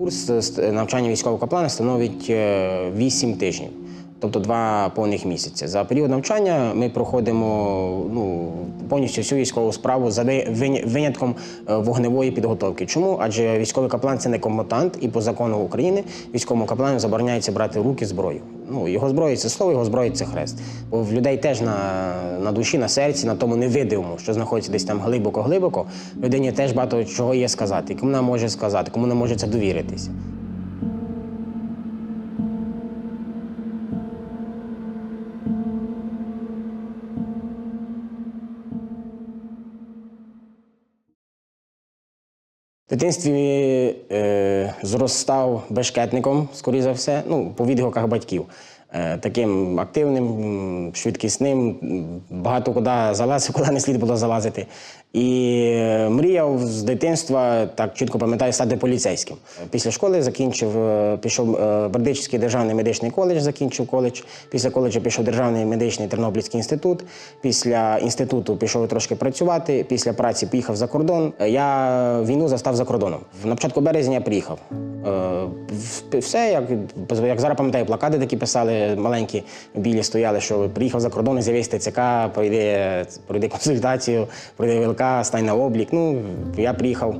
Курс е, навчання військового каплана становить 8 тижнів, тобто два повних місяці. За період навчання ми проходимо ну, повністю всю військову справу за винятком е, вогневої підготовки. Чому? Адже військовий каплан це не комбатант, і по закону України військовому каплану забороняється брати в руки зброю. Ну, його зброя це слово, його зброя це хрест. Бо в людей теж на, на душі, на серці, на тому невидимому, що знаходиться десь там глибоко-глибоко, людині теж багато чого є сказати. Кому вона може сказати, кому вона може це довіритися. В дитинстві е, зростав бешкетником, скоріше за все, ну, по відгуках батьків. Е, таким активним, швидкісним, багато куди залазив, куди не слід було залазити. І е, мріяв з дитинства, так чітко пам'ятаю, стати поліцейським. Після школи закінчив, е, пішов е, Бердичівський державний медичний коледж, закінчив коледж. Після коледжу пішов Державний медичний Тернопільський інститут. Після інституту пішов трошки працювати. Після праці поїхав за кордон. Я війну застав за кордоном. На початку березня я приїхав. Все, як, як зараз пам'ятаю, плакати такі писали, маленькі білі стояли, що приїхав за кордон, з'явився ТЦК, пройди, пройди консультацію, пройди ВЛК, стань на облік. Ну, я приїхав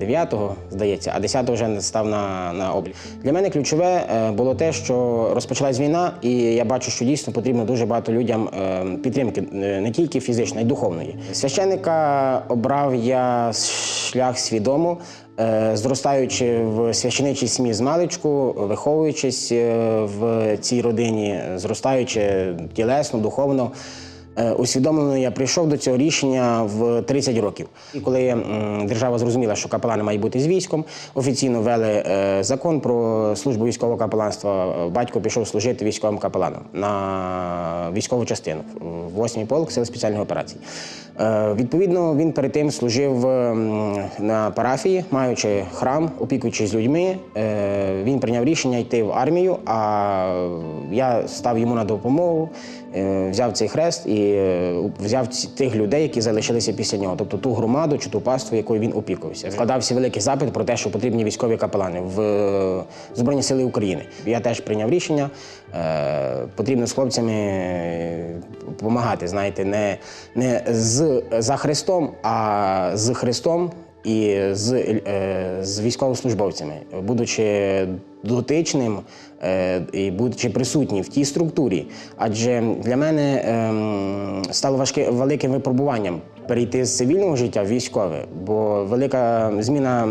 9-го, здається, а 10-го вже став на, на облік. Для мене ключове е, було те, що розпочалась війна, і я бачу, що дійсно потрібно дуже багато людям е, підтримки, е, не тільки фізичної, а й духовної. Священника обрав я шлях свідомо. Зростаючи в священичій сім'ї з маличку, виховуючись в цій родині, зростаючи тілесно, духовно, усвідомлено я прийшов до цього рішення в 30 років. І коли держава зрозуміла, що капелани мають бути з військом, офіційно ввели е, закон про службу військового капеланства. Е, Батько пішов служити військовим капеланом на військову частину в 8-й полк сил спеціальних операцій. Е, Відповідно, він перед тим служив на парафії, маючи храм, опікуючись людьми. Е, Він прийняв рішення йти в армію, а я став йому на допомогу, е, взяв цей хрест і е, взяв тих людей, які залишилися після нього, тобто ту громаду чи ту паству, якою він опікувався. Вкладався великий запит про те, що потрібні військові капелани в е, Збройні Сили України. Я теж прийняв рішення. е, Потрібно з хлопцями допомагати, знаєте, не, не з, за Христом, а з Христом і з, е, з військовослужбовцями, будучи дотичним е, і будучи присутнім в тій структурі. Адже для мене ем, стало важке великим випробуванням перейти з цивільного життя в військове, бо велика зміна.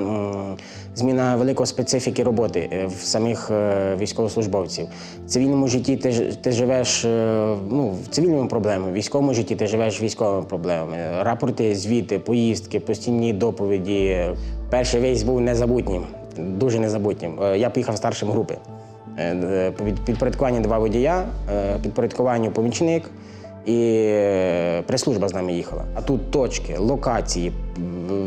Зміна великої специфіки роботи е, в самих е, військовослужбовців. В цивільному житті ти, ти живеш е, ну, в цивільному проблемі, в військовому житті ти живеш військовими проблемами. Рапорти, звіти, поїздки, постійні доповіді. Перший вийзд був незабутнім, дуже незабутнім. Е, Я поїхав старшим групи. Е, е, підпорядкування два водія, підпорядкування помічник і е, прес-служба з нами їхала. А тут точки, локації,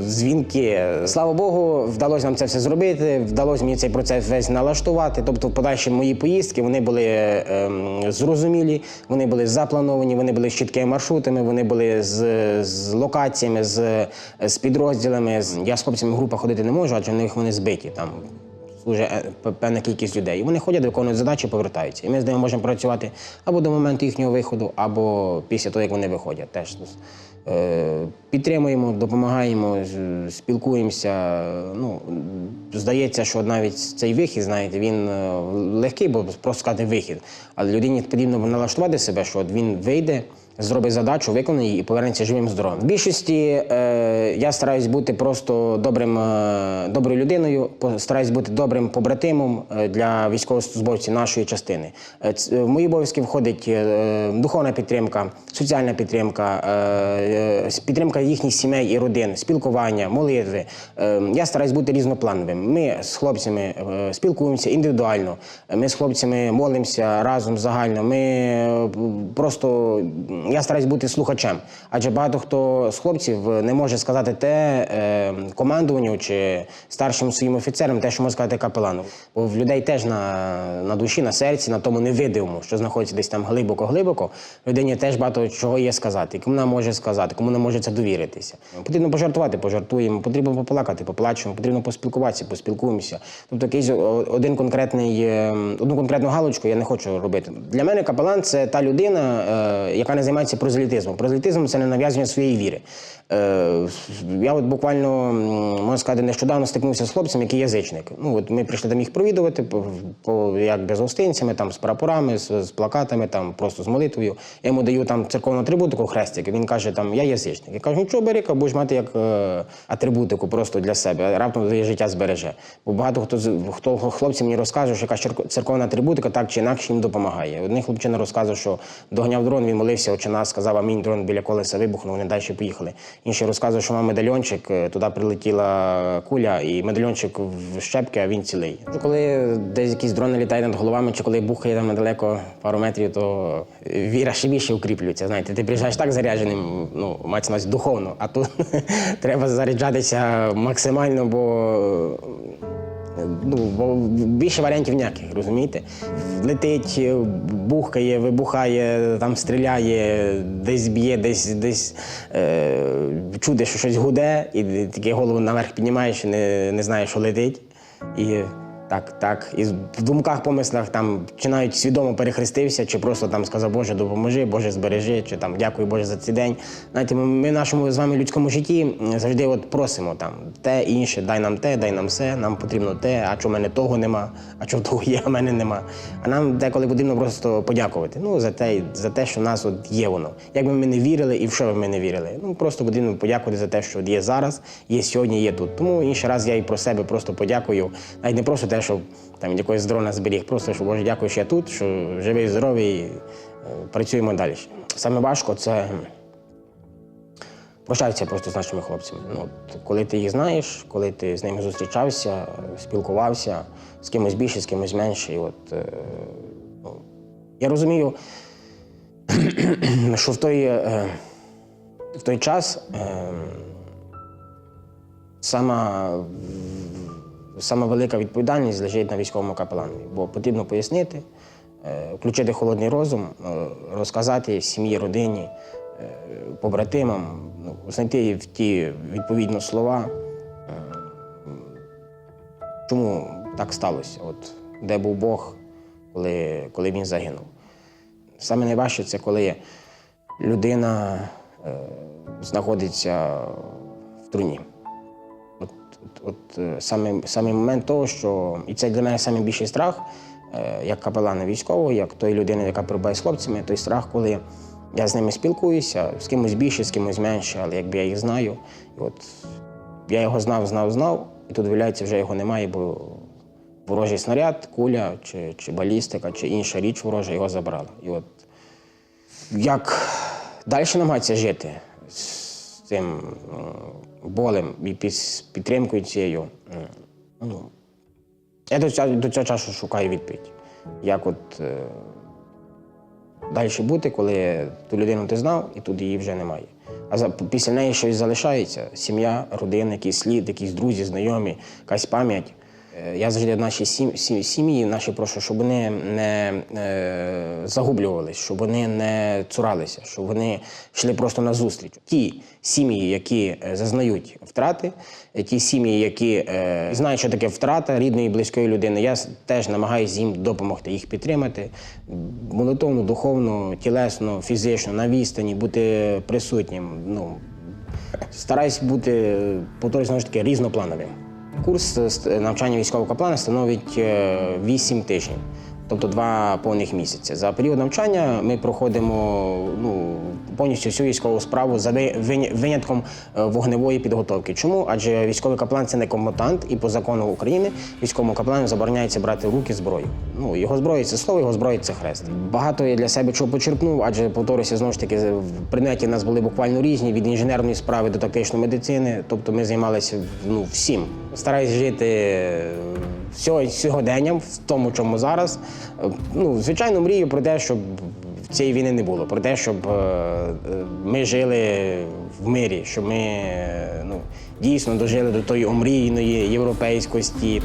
дзвінки. Слава Богу, вдалося нам це все зробити. Вдалося мені цей процес весь налаштувати. Тобто, подальші мої поїздки вони були ем, зрозумілі, вони були заплановані, вони були з чіткими маршрутами, вони були з, з локаціями, з, з підрозділами. Я з хлопцями в групах ходити не можу, адже в них вони збиті там служить е, певна кількість людей. Вони ходять, виконують задачі, повертаються. І ми з ними можемо працювати або до моменту їхнього виходу, або після того, як вони виходять. Теж е, підтримуємо, допомагаємо, спілкуємося. Ну, здається, що навіть цей вихід, знаєте, він е, легкий, бо просто сказати вихід. Але людині потрібно налаштувати себе, що він вийде. Зробить задачу, виконає її і повернеться живим здоровим. В більшості е, я стараюсь бути просто добрим, е, доброю людиною, стараюсь бути добрим побратимом е, для військовослужбовців нашої частини. Е, ц- В мої обов'язки входить е, духовна підтримка, соціальна підтримка, е, е, підтримка їхніх сімей і родин, спілкування, молитви. Е, Я стараюсь бути різноплановим. Ми з хлопцями е, спілкуємося індивідуально. Ми з хлопцями молимося разом загально. Ми е, просто я стараюсь бути слухачем. Адже багато хто з хлопців е, не може сказати те е, командуванню чи старшим своїм офіцерам, те, що може сказати капелану. Бо в людей теж на, на душі, на серці, на тому невидимому, що знаходиться десь там глибоко-глибоко, людині теж багато чого є сказати. Кому вона може сказати, кому не може це довіритися. Потрібно пожартувати, пожартуємо, потрібно поплакати, поплачемо, потрібно поспілкуватися, поспілкуємося. Тобто якийсь один конкретний, е, одну конкретну галочку я не хочу робити. Для мене капелан це та людина, е, яка не займається прозелітизмом. Прозелітизм це не нав'язування своєї віри. Е, Я от буквально можна сказати, нещодавно стикнувся з хлопцем, який язичник. Ну от ми прийшли там їх провідувати, по, по як без гостинцями, там з прапорами, з, з плакатами, там просто з молитвою. Я йому даю там церковну атрибутику, хрестик. Він каже, там я язичник. Я кажу, нічого бери, ка будеш мати як е, атрибутику просто для себе. Раптом твоє життя збереже. Бо багато хто хто хлопці мені розкаже, що якась церковна атрибутика так чи інакше їм допомагає. Один хлопчина розказував, що доганяв дрон, він молився, отче нас, сказав, амінь, дрон біля колеса вибухнув, вони далі поїхали. Інший розказував, що мав медальйончик, е, туди прилетіла куля, і медальйончик в щепки, а він цілий. Коли десь якісь дрони літають над головами, чи коли бухає там недалеко пару метрів, то віра ще більше укріплюється. Знаєте, ти приїжджаєш так зарядженим, ну, мається духовно, а тут треба заряджатися максимально, бо Ну, бо більше варіантів ніяких, розумієте? Летить, бухкає, вибухає, там стріляє, десь б'є, десь десь е, чуде, що щось гуде, і таке голову наверх піднімаєш, і не, не знаєш, що летить. І так, так. І в думках, помислах там чи навіть свідомо перехрестився, чи просто там сказав, Боже, допоможи, Боже, збережи, чи там дякую Боже за цей день. Знаєте, ми, в нашому з вами людському житті завжди от просимо там те інше, дай нам те, дай нам все, нам потрібно те, а чого в мене того нема, а чого того є, а в мене нема. А нам деколи потрібно просто подякувати. Ну, за те, за те, що в нас от є воно. Як би ми не вірили і в що би ми не вірили. Ну просто потрібно подякувати за те, що є зараз, є сьогодні, є тут. Тому інший раз я і про себе просто подякую. Навіть не просто те, що там від якогось дрона зберіг, просто що Боже, дякую, що я тут, що живий, здоровий, е, працюємо далі. Саме важко це прощатися просто з нашими хлопцями. Ну, от, коли ти їх знаєш, коли ти з ними зустрічався, спілкувався, з кимось більше, з кимось менше. І от, е, ну, я розумію, що в той, е, в той час е, сама, сама велика відповідальність лежить на військовому капеланові, бо потрібно пояснити, е, включити холодний розум, е, розказати сім'ї, родині, е, побратимам, ну, знайти в ті відповідно слова. Чому так сталося? От, де був Бог, коли, коли він загинув? Саме найважче це коли людина знаходиться в труні. От, саме, саме момент того, що і це для мене найбільший страх, е, як капелана військового, як тої людини, яка перебуває з хлопцями, той страх, коли я з ними спілкуюся, з кимось більше, з кимось менше, але якби я їх знаю, і от я його знав, знав, знав, і тут виявляється, вже його немає, бо ворожий снаряд, куля чи, чи балістика, чи інша річ ворожа його забрала. І от як далі намагатися жити цим болем і під підтримкою цією. Ну, я до цього, до цього часу шукаю відповідь. Як от е, далі бути, коли ту людину ти знав, і тут її вже немає. А за, після неї щось залишається: сім'я, родина, якийсь слід, якісь друзі, знайомі, якась пам'ять. Е, Я завжди наші сім- сім- сім'ї, наші прошу, щоб вони не е, загублювались, щоб вони не цуралися, щоб вони йшли просто на зустріч. Ті сім'ї, які е, зазнають втрати, ті сім'ї, які знають, що таке втрата рідної і близької людини, я теж намагаюся їм допомогти, їх підтримати молитовно, духовно, тілесно, фізично, на відстані, бути присутнім. Ну, стараюсь бути, повторюсь, знову ж таки, різноплановим. Курс е, навчання військового каплана становить 8 тижнів, тобто два повних місяці. За період навчання ми проходимо ну, повністю всю військову справу за винятком е, вогневої підготовки. Чому? Адже військовий каплан це не комбатант, і по закону України військовому каплану забороняється брати в руки зброю. Ну, його зброя це слово, його зброя це хрест. Багато я для себе чого почерпнув, адже повторюся, знову ж таки, в предметі нас були буквально різні від інженерної справи до тактичної медицини. Тобто ми займалися ну, всім. Стараюсь жити сьогоденням, в тому, чому зараз. Е, Ну, звичайно, мрію про те, щоб цієї війни не було, про те, щоб е, е, ми жили в мирі, щоб ми ну, дійсно дожили до тої омрійної європейськості.